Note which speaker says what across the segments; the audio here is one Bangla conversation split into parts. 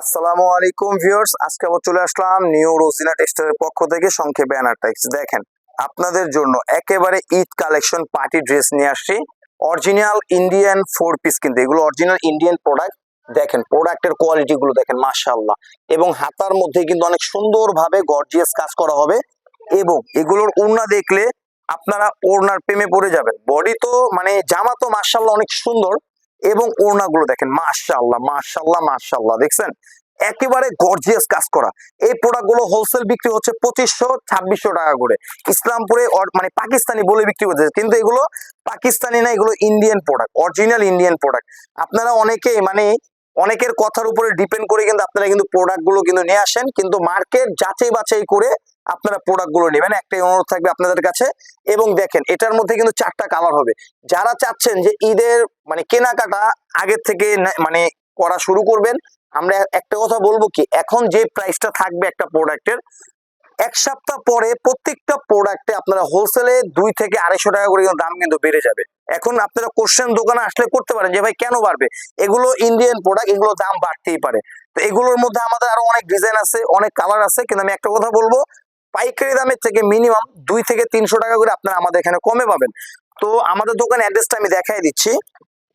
Speaker 1: আসসালামু আলাইকুম ভিউয়ার্স, আজকে আবার চলে আসলাম নিউ রোজিনা টেক্সটাইলের পক্ষ থেকে সংক্ষেপে ব্যানার টেক্স দেখেন, আপনাদের জন্য একেবারে ঈদ কালেকশন পার্টি ড্রেস নিয়ে আসছি। অরিজিনাল ইন্ডিয়ান ফোর পিস কিন্তু, এগুলো অরিজিনাল ইন্ডিয়ান প্রোডাক্ট দেখেন প্রোডাক্টের কোয়ালিটি গুলো দেখেন, মাশাআল্লাহ। এবং হাতার মধ্যে কিন্তু অনেক সুন্দরভাবে গর্জিয়াস কাজ করা হবে। এবং এগুলোর ওড়না দেখলে আপনারা ওড়নার প্রেমে পড়ে যাবেন। বডি তো মানে জামা তো মাশাআল্লাহ অনেক সুন্দর। এবং ওড়নাগুলো দেখেন, মাশাআল্লাহ মাশাআল্লাহ মাশাআল্লাহ, দেখছেন? একেবারে গর্জিয়াস কাজ করা। এই প্রোডাক্টগুলো হোলসেল বিক্রি হচ্ছে পঁচিশশো, ছাব্বিশশো টাকা করে। ইসলামপুরে মানে পাকিস্তানি বলে বিক্রি করতেছে কিন্তু এগুলো পাকিস্তানি না, এগুলো Indian product original Indian product আপনারা অনেকেই মানে অনেকের কথার উপরে ডিপেন্ড করে কিন্তু আপনারা কিন্তু প্রোডাক্টগুলো কিন্তু নিয়ে আসেন, কিন্তু মার্কেট যাচাই বাছাই করে আপনারা প্রোডাক্টগুলো নেবেন, একটাই অনুরোধ থাকবে আপনাদের কাছে। এবং দেখেন, এটার মধ্যে কিন্তু চারটা কালার হবে। যারা চাচ্ছেন যে ঈদের মানে কেনাকাটা আগের থেকে মানে করা শুরু করবেন, আমরা একটা কথা বলব কি, এখন যে প্রাইসটা থাকবে একটা প্রোডাক্টের এক সপ্তাহ পরে প্রত্যেকটা প্রোডাক্টে আপনারা হোলসেলে দুই থেকে আড়াইশো টাকা করে কিন্তু দাম কিন্তু বেড়ে যাবে। এখন আপনারা কোশ্চেন দোকানে আসলে করতে পারেন যে, ভাই, কেন বাড়বে? এগুলো ইন্ডিয়ান প্রোডাক্ট এগুলো দাম বাড়তেই পারে। তো এগুলোর মধ্যে আমাদের আরও অনেক ডিজাইন আছে, অনেক কালার আছে, কিন্তু আমি একটা কথা বলব পাইকারি দামের থেকে মিনিমাম দুই থেকে তিনশো টাকা করে আপনারা আমাদের এখানে কমে পাবেন। তো আমাদের দোকান অ্যাড্রেসটা আমি দেখাই দিচ্ছি।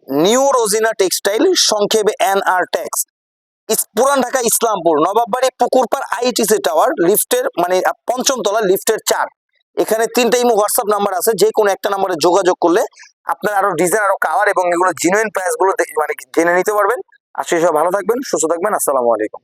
Speaker 1: নিউ রোজিনা টেক্সটাইল সংক্ষেপে N R tex Puran Dhaka, Islampur, Nawabbari, Pukurpar ITC tower লিফটের মানে পঞ্চম তলা, লিফটের চার। এখানে তিনটা ইমো হোয়াটসঅ্যাপ নাম্বার আছে, যে কোনো একটা নাম্বারে যোগাযোগ করলে আপনার আরও ডিজাইন আরও কালার এবং এগুলো জিনুইন প্রাইসগুলো দে- মানে জেনে নিতে পারবেন। আর সেই সব ভালো থাকবেন, সুস্থ থাকবেন, আসসালামু আলাইকুম।